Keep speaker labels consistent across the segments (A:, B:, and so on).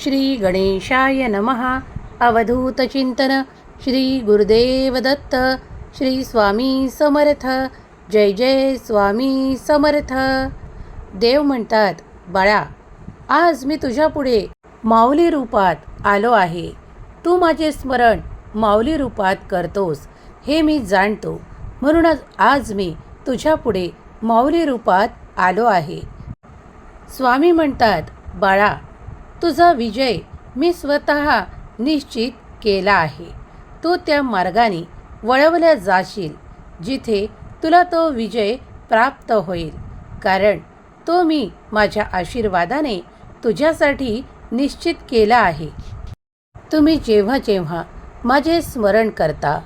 A: श्री गणेशाय नमः अवधूतचिंतन श्री गुरुदेव दत्त। श्री स्वामी समर्थ। जय जय स्वामी समर्थ। देव म्हणतात बाळा आज मी तुझ्यापुढे माऊली रूपात आलो आहे. तू माझे स्मरण माऊली रूपात करतोस. हे मी जाणतो. म्हणूनच आज मी तुझ्यापुढे माऊली रूपात आलो आहे. स्वामी म्हणतात बाळा तुझा विजय मी स्वतः निश्चित केला आहे. तू त्या मार्गाने वळवल्या जाशील जिथे तुला तो विजय प्राप्त होईल. कारण तो मी माझ्या आशीर्वादाने तुझ्यासाठी निश्चित केला आहे. तुम्ही जेव्हा जेव्हा माझे स्मरण करता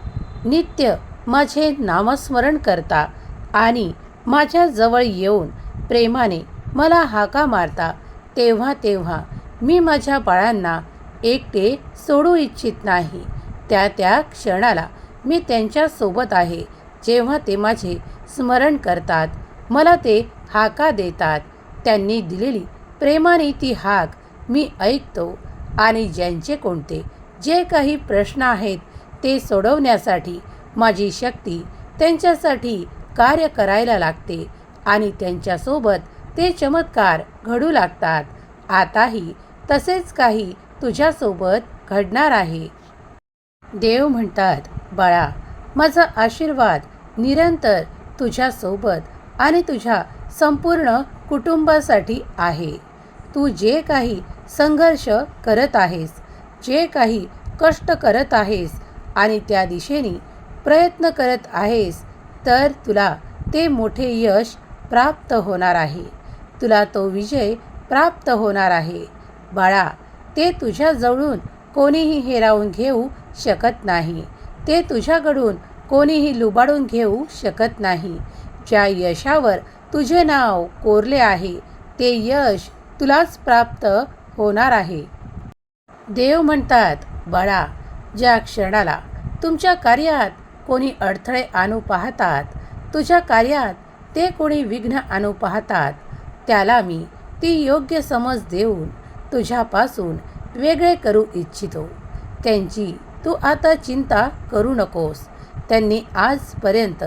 A: नित्य माझे नामस्मरण करता आणि माझ्याजवळ येऊन प्रेमाने मला हाका मारता तेव्हा तेव्हा मी माझ्या बाळांना एकटे सोडू इच्छित नाही. त्या त्या क्षणाला मी त्यांच्यासोबत आहे. जेव्हा ते माझे स्मरण करतात मला ते हाका देतात. त्यांनी दिलेली प्रेमाने ती हाक मी ऐकतो आणि ज्यांचे कोणते जे काही प्रश्न आहेत ते सोडवण्यासाठी माझी शक्ती त्यांच्यासाठी कार्य करायला लागते आणि त्यांच्यासोबत ते चमत्कार घडू लागतात. आताही तसेच काही तुझ्यासोबत घडणार आहे. देव म्हणतात बाळा माझा आशीर्वाद निरंतर तुझ्यासोबत आणि तुझ्या संपूर्ण कुटुंबासाठी आहे. तू जे काही संघर्ष करत आहेस जे काही कष्ट करत आहेस आणि त्या दिशेने प्रयत्न करत आहेस तर तुला ते मोठे यश प्राप्त होणार आहे. तुला तो विजय प्राप्त होणार आहे. बाळा ते तुझ्याजवळून कोणीही हेरावून घेऊ शकत नाही. ते तुझ्याकडून कोणीही लुबाडून घेऊ शकत नाही. ज्या यशावर तुझे नाव कोरले आहे ते यश तुलाच प्राप्त होणार आहे. देव म्हणतात बाळा ज्या क्षणाला तुमच्या कार्यात कोणी अडथळे आणू पाहतात तुझ्या कार्यात ते कोणी विघ्न आणू पाहतात त्याला मी ती योग्य समज देऊन तुझ्यापासून वेगळे करू इच्छितो. त्यांची तू आता चिंता करू नकोस. त्यांनी आजपर्यंत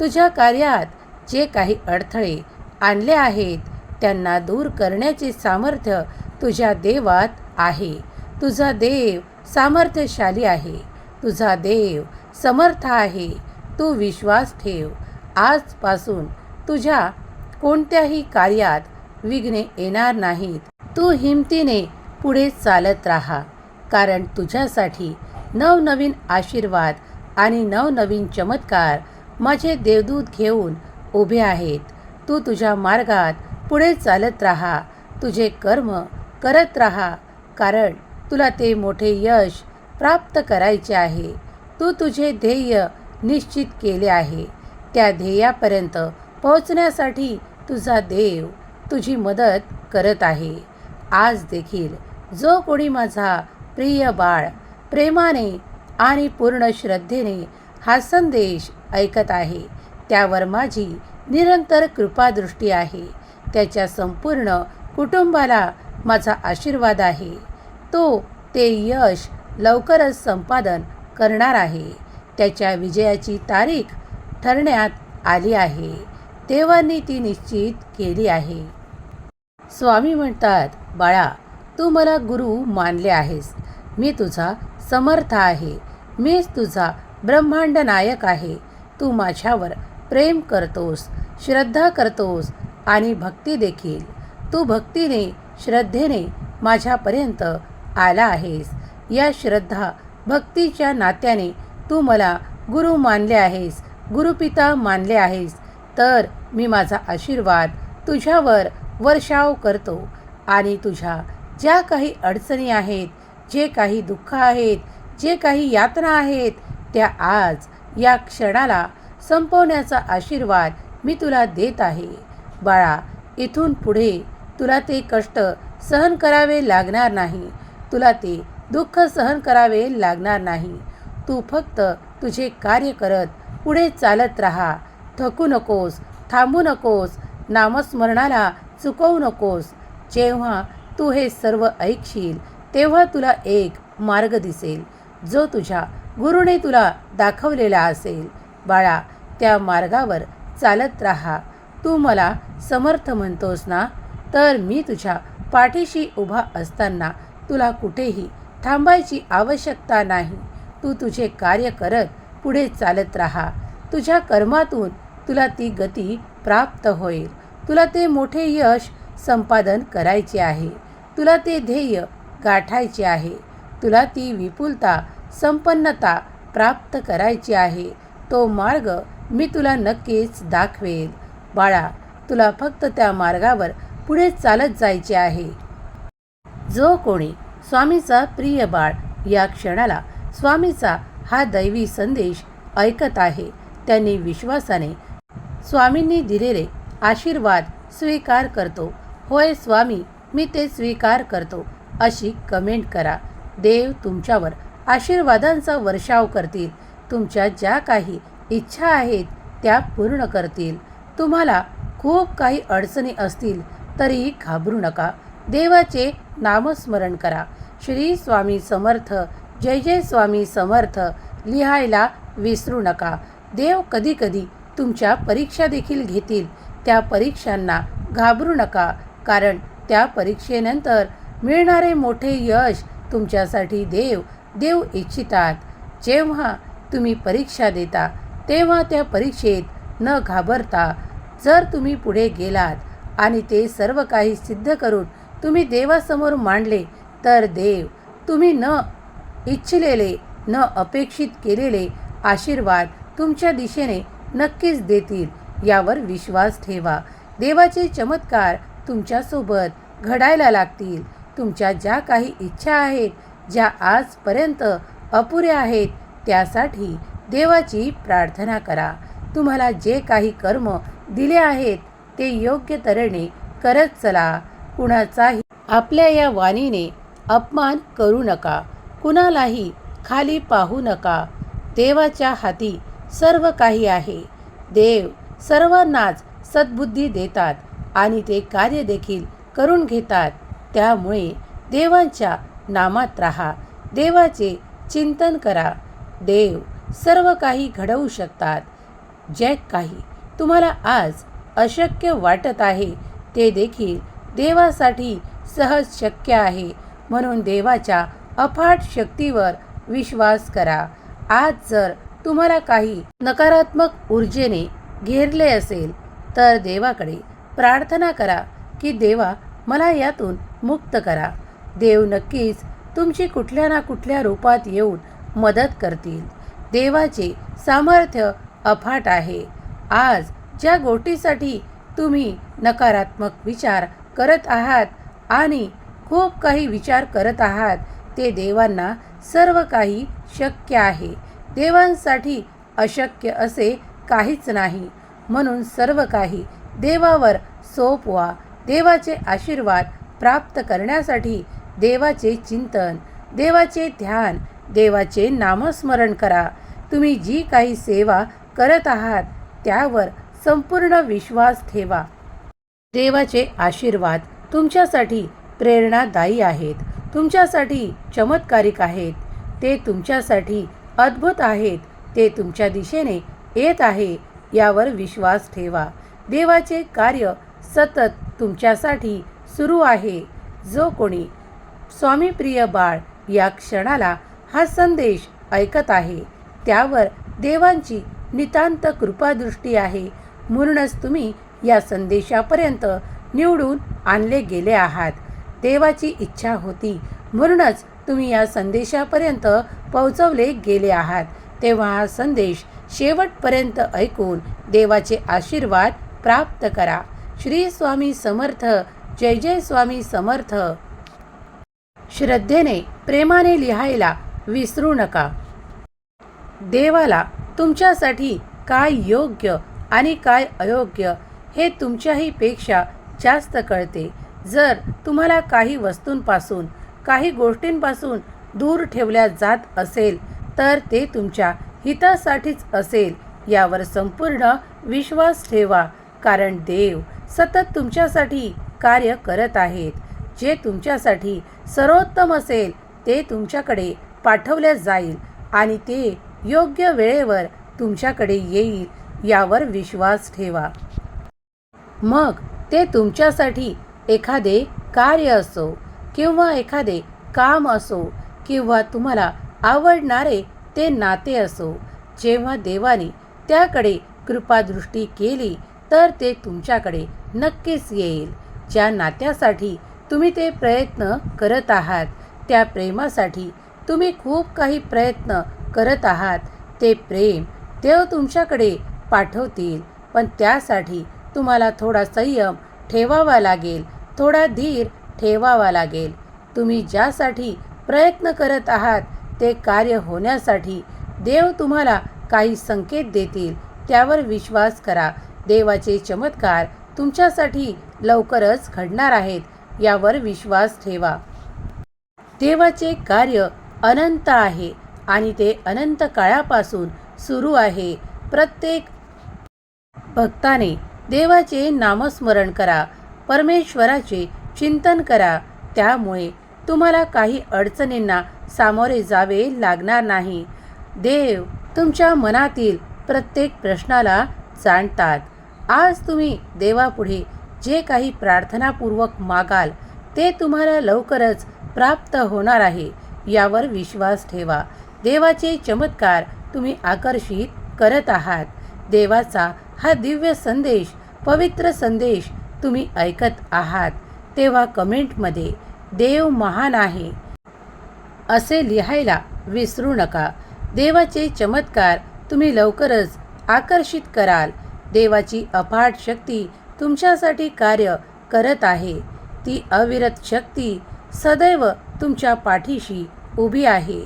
A: तुझ्या कार्यात जे काही अडथळे आणले आहेत त्यांना दूर करण्याचे सामर्थ्य तुझ्या देवात आहे. तुझा देव सामर्थ्यशाली आहे. तुझा देव समर्थ आहे. तू विश्वास ठेव. आजपासून तुझ्या कोणत्याही कार्यात विघ्ने येणार नाहीत. तू हिमतीने पुढे चालत राहा. कारण तुझ्यासाठी नवनवीन आशीर्वाद आणि नवनवीन चमत्कार माझे देवदूत घेऊन उभे आहेत. तू तुझ्या मार्गात पुढे चालत राहा. तुझे कर्म करत राहा. कारण तुला ते मोठे यश प्राप्त करायचे आहे. तू तुझे ध्येय निश्चित केले आहे. त्या ध्येयापर्यंत पोहोचण्यासाठी तुझा देव तुझी मदत करत आहे. आज देखील जो कोणी माझा प्रिय बाळ प्रेमाने आणि पूर्ण श्रद्धेने हा संदेश ऐकत आहे त्यावर माझी निरंतर कृपादृष्टी आहे. त्याच्या संपूर्ण कुटुंबाला माझा आशीर्वाद आहे. तो ते यश लवकरच संपादन करणार आहे. त्याच्या विजयाची तारीख ठरण्यात आली आहे. देवांनी ती निश्चित केली आहे. स्वामी म्हणतात बाळा तू मला गुरु मानले आहेस. मी तुझा समर्थ आहे. मीच तुझा ब्रह्मांड नायक आहे. तू माझ्यावर प्रेम करतोस श्रद्धा करतोस आणि भक्ती देखील. तू भक्तीने श्रद्धेने माझ्यापर्यंत आला आहेस. या श्रद्धा भक्तीच्या नात्याने तू मला गुरु मानले आहेस गुरुपिता मानले आहेस. तर मी माझा आशीर्वाद तुझ्यावर वर्षाव करतो. आणि तुझ्या ज्या काही अडचणी आहेत जे काही दुःख आहेत जे काही यातना आहेत त्या आज या क्षणाला संपवण्याचा आशीर्वाद मी तुला देत आहे. बाळा इथून पुढे तुला ते कष्ट सहन करावे लागणार नाही. तुला ते दुःख सहन करावे लागणार नाही. तू फक्त तुझे कार्य करत पुढे चालत राहा. थकू नकोस थांबू नकोस. नामस्मरणाला चुकवू नकोस. जेव्हा तू हे सर्व ऐकशील तेव्हा तुला एक मार्ग दिसेल जो तुझ्या गुरुने तुला दाखवलेला असेल. बाळा त्या मार्गावर चालत राहा. तू मला समर्थ म्हणतोस ना? तर मी तुझ्या पाठीशी उभा असताना तुला कुठेही थांबायची आवश्यकता नाही. तू तुझे कार्य करत पुढे चालत राहा. तुझ्या कर्मातून तुला ती गती प्राप्त होईल. तुला ते मोठे यश संपादन करायचे आहे. तुला ते ध्येय गाठायचे आहे. तुला ती विपुलता संपन्नता प्राप्त करायची आहे. तो मार्ग मी तुला नक्कीच दाखवेल. बाळा तुला फक्त त्या मार्गावर पुढे चालत जायचे आहे. जो कोणी स्वामीचा प्रिय बाळ या क्षणाला स्वामीचा हा दैवी संदेश ऐकत आहे त्यांनी विश्वासाने स्वामींनी दिलेले आशीर्वाद स्वीकार करतो. होय स्वामी मी ते स्वीकार करतो. अशी कमेंट करा. देव तुमच्यावर आशीर्वादांचा वर्षाव करतील. तुमच्या ज्या काही इच्छा आहेत त्या पूर्ण करतील. तुम्हाला खूप काही अडचणी असतील तरीही घाबरू नका. देवाचे नामस्मरण करा. श्री स्वामी समर्थ जय जय स्वामी समर्थ लिहायला विसरू नका. देव कधीकधी तुमच्या परीक्षा देखील घेतील. त्या परीक्षांना घाबरू नका कारण त्या परीक्षेनंतर मिळणारे मोठे यश तुमच्यासाठी देव देव इच्छितात. जेव्हा तुम्ही परीक्षा देता तेव्हा त्या परीक्षेत न घाबरता जर तुम्ही पुढे गेलात आणि ते सर्व काही सिद्ध करून तुम्ही देवासमोर मांडले तर देव तुम्ही न इच्छिलेले न अपेक्षित केलेले आशीर्वाद तुमच्या दिशेने नक्कीच देतील. यावर विश्वास ठेवा. देवाचे चमत्कार तुमच्यासोबत घडायला लागतील. तुमच्या ज्या काही इच्छा आहेत ज्या आजपर्यंत अपुऱ्या आहेत त्यासाठी देवाची प्रार्थना करा. तुम्हाला जे काही कर्म दिले आहेत ते योग्य तऱ्हेने करत चला. कुणाचाही आपल्या या वाणीने अपमान करू नका. कुणालाही खाली पाहू नका. देवाच्या हाती सर्व काही आहे. देव सर्वांनाच सद्बुद्धी देतात आणि ते कार्य देखील करून घेतात. त्यामुळे देवांच्या नामात राहा देवाचे चिंतन करा. देव सर्व काही घडवू शकतात. जे काही तुम्हाला आज अशक्य वाटत आहे ते देखील देवासाठी सहज शक्य आहे. म्हणून देवाच्या अफाट शक्तीवर विश्वास करा. आज जर तुम्हाला काही नकारात्मक ऊर्जेने घेरले असेल तर देवाकडे प्रार्थना करा की देवा मला यातून मुक्त करा. देव नक्कीच तुमची कुठल्या ना कुठल्या रूपात येऊन मदत करतील. देवाचे सामर्थ्य अफाट आहे. आज ज्या गोष्टीसाठी तुम्ही नकारात्मक विचार करत आहात आणि खूप काही विचार करत आहात ते देवांना सर्व काही शक्य आहे. देवांसाठी अशक्य असे काहीच नाही. म्हणून सर्व काही देवावर सोपवा देवाचे आशीर्वाद प्राप्त करण्यासाठी देवाचे चिंतन देवाचे ध्यान देवाचे नामस्मरण करा. तुम्ही जी काही सेवा करत आहात त्यावर संपूर्ण विश्वास ठेवा. देवाचे आशीर्वाद तुमच्यासाठी प्रेरणादायी आहेत. तुमच्यासाठी चमत्कारिक आहेत. ते तुमच्यासाठी अद्भुत आहेत. ते तुमच्या दिशेने येत आहे यावर विश्वास ठेवा. देवाचे कार्य सतत तुमच्यासाठी सुरू आहे. जो कोणी स्वामीप्रिय बाळ या क्षणाला हा संदेश ऐकत आहे त्यावर देवांची नितांत कृपादृष्टी आहे. म्हणूनच तुम्ही या संदेशापर्यंत निवडून आणले गेले आहात. देवाची इच्छा होती. म्हणूनच तुम्ही या संदेशापर्यंत पोहोचवले गेले आहात. तेव्हा हा संदेश शेवटपर्यंत ऐकून देवाचे आशीर्वाद प्राप्त करा. श्री स्वामी समर्थ जय जय स्वामी समर्थ. श्रद्धेने प्रेमाने लिहायला विसरू नका. देवाला तुमच्यासाठी काय योग्य आणि काय अयोग्य हे तुमच्याही पेक्षा जास्त कळते. जर तुम्हाला काही वस्तूंपासून काही गोष्टींपासून दूर ठेवल्या जात असेल तर ते तुमच्या हितासाठीच असेल यावर संपूर्ण विश्वास ठेवा. कारण देव सतत तुमच्यासाठी कार्य करत आहेत. जे तुमच्यासाठी सर्वोत्तम असेल ते तुमच्याकडे पाठवले जाईल आणि ते योग्य वेळेवर तुमच्याकडे येईल यावर विश्वास ठेवा. मग ते तुमच्यासाठी एखादे कार्य असो किंवा एखादे काम असो किंवा तुम्हाला आवडणारे ते नाते असो. जेव्हा देवाने त्याकडे कृपादृष्टी केली तर ते तुमच्याकडे नक्कीच येईल. ज्या नात्यासाठी तुम्ही ते प्रयत्न करत आहात त्या प्रेमासाठी तुम्ही खूप काही प्रयत्न करत आहात. ते प्रेम देव तुमच्याकडे पाठवतील पण त्यासाठी तुम्हाला थोडा संयम ठेवावा लागेल थोडा धीर ठेवावा लागेल. तुम्ही ज्यासाठी प्रयत्न करत आहात ते कार्य होण्यासाठी देव तुम्हाला काही संकेत देतील त्यावर विश्वास करा. देवाचे चमत्कार तुमच्यासाठी लवकरच घडणार आहेत यावर विश्वास ठेवा. देवाचे कार्य अनंत आहे आणि ते अनंत काळापासून सुरू आहे. प्रत्येक भक्ताने देवाचे नामस्मरण करा परमेश्वराचे चिंतन करा. त्यामुळे तुम्हाला काही अडचणींना सामोरे जावे लागणार नाही. देव तुमच्या मनातील प्रत्येक प्रश्नाला जाणतात. आज तुम्ही देवापुढे जे काही प्रार्थनापूर्वक मागाल ते तुम्हाला लवकरच प्राप्त होणार आहे. यावर विश्वास ठेवा. देवाचे चमत्कार तुम्ही आकर्षित करत आहात. देवाचा हा दिव्य संदेश पवित्र संदेश तुम्ही ऐकत आहात. तेव्हा कमेंटमध्ये देव महान आहे. असे लिहायला विसरू नका. देवाचे चमत्कार तुम्ही लवकरच आकर्षित कराल. देवाची अफाट शक्ती तुमच्यासाठी कार्य करत आहे. ती अविरत शक्ती सदैव तुमच्या पाठीशी उभी आहे.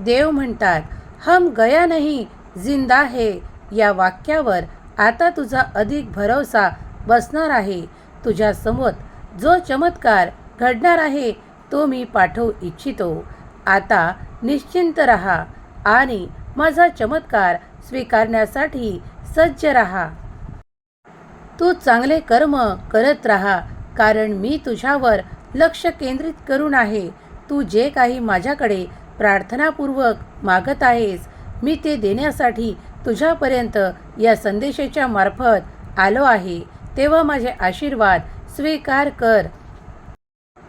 A: देव म्हणतात हम गया नाही जिंदा है. या वाक्यावर आता तुझा अधिक भरोसा बसणार आहे. तुझ्यासमोर जो चमत्कार घडणार आहे तो मी पाठवू इच्छितो. आता निश्चिंत रहा आणि माझा चमत्कार स्वीकारण्यासाठी सज्ज रहा. तू चांगले कर्म करत राहा कारण मी तुझ्यावर लक्ष केंद्रित करून आहे. तू जे काही माझ्याकडे प्रार्थनापूर्वक मागत आहेस मी ते देण्यासाठी तुझ्यापर्यंत या संदेशाच्या मार्फत आलो आहे. तेव्हा माझे आशीर्वाद स्वीकार कर.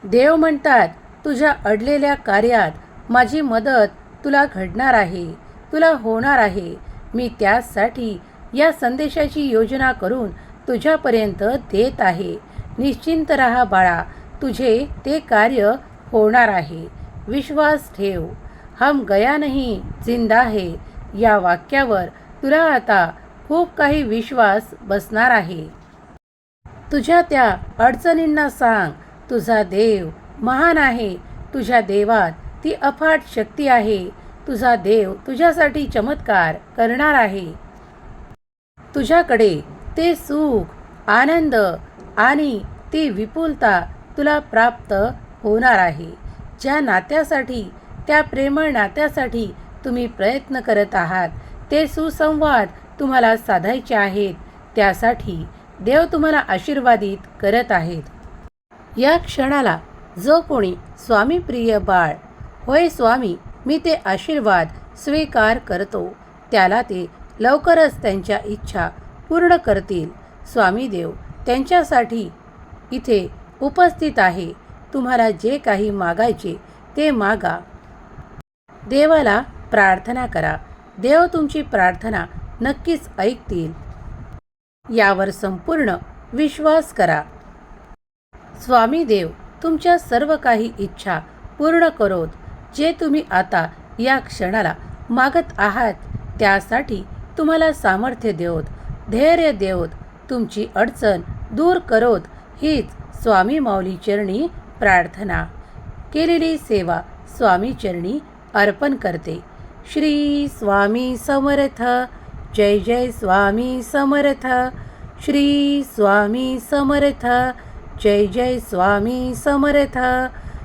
A: देव म्हणतात तुझ्या अडलेल्या कार्यात माझी मदत तुला घडणार आहे तुला होणार आहे. मी त्यासाठी या संदेशाची योजना करून तुझ्यापर्यंत देत आहे. निश्चिंत रहा बाळा तुझे ते कार्य होणार आहे. विश्वास ठेव. हम गया नाही जिंदा आहे या वाक्यावर तुला आता खूप काही विश्वास बसणार आहे. तुझ्या त्या अडचणींना सांग. तुझा देव महान आहे. तुझ्या देवात ती अफाट शक्ती आहे. तुझा देव तुझ्यासाठी चमत्कार करणार आहे. तुझ्याकडे ते सुख आनंद आणि ती विपुलता तुला प्राप्त होणार आहे. ज्या नात्यासाठी त्या प्रेमळ नात्यासाठी तुम्ही प्रयत्न करत आहात ते सुसंवाद तुम्हाला साधायचे आहेत. त्यासाठी देव तुम्हाला आशीर्वादित करत आहेत. या क्षणाला जो कोणी स्वामीप्रिय बाळ होय स्वामी मी ते आशीर्वाद स्वीकार करतो. त्याला ते लवकरच त्यांच्या इच्छा पूर्ण करतील. स्वामी देव त्यांच्यासाठी इथे उपस्थित आहे. तुम्हाला जे काही मागायचे ते मागा. देवाला प्रार्थना करा. देव तुमची प्रार्थना नक्कीच ऐकतील. यावर संपूर्ण विश्वास करा. स्वामी देव तुमच्या सर्व काही इच्छा पूर्ण करोत. जे तुम्ही आता या क्षणाला मागत आहात त्यासाठी तुम्हाला सामर्थ्य देवत धैर्य देवत तुमची अडचण दूर करोत हीच स्वामी माऊली चरणी प्रार्थना. केलेली सेवा स्वामी चरणी अर्पण करते. श्री स्वामी समर्थ जय जय स्वामी समर्थ श्री स्वामी समर्थ जय जय स्वामी समर्थ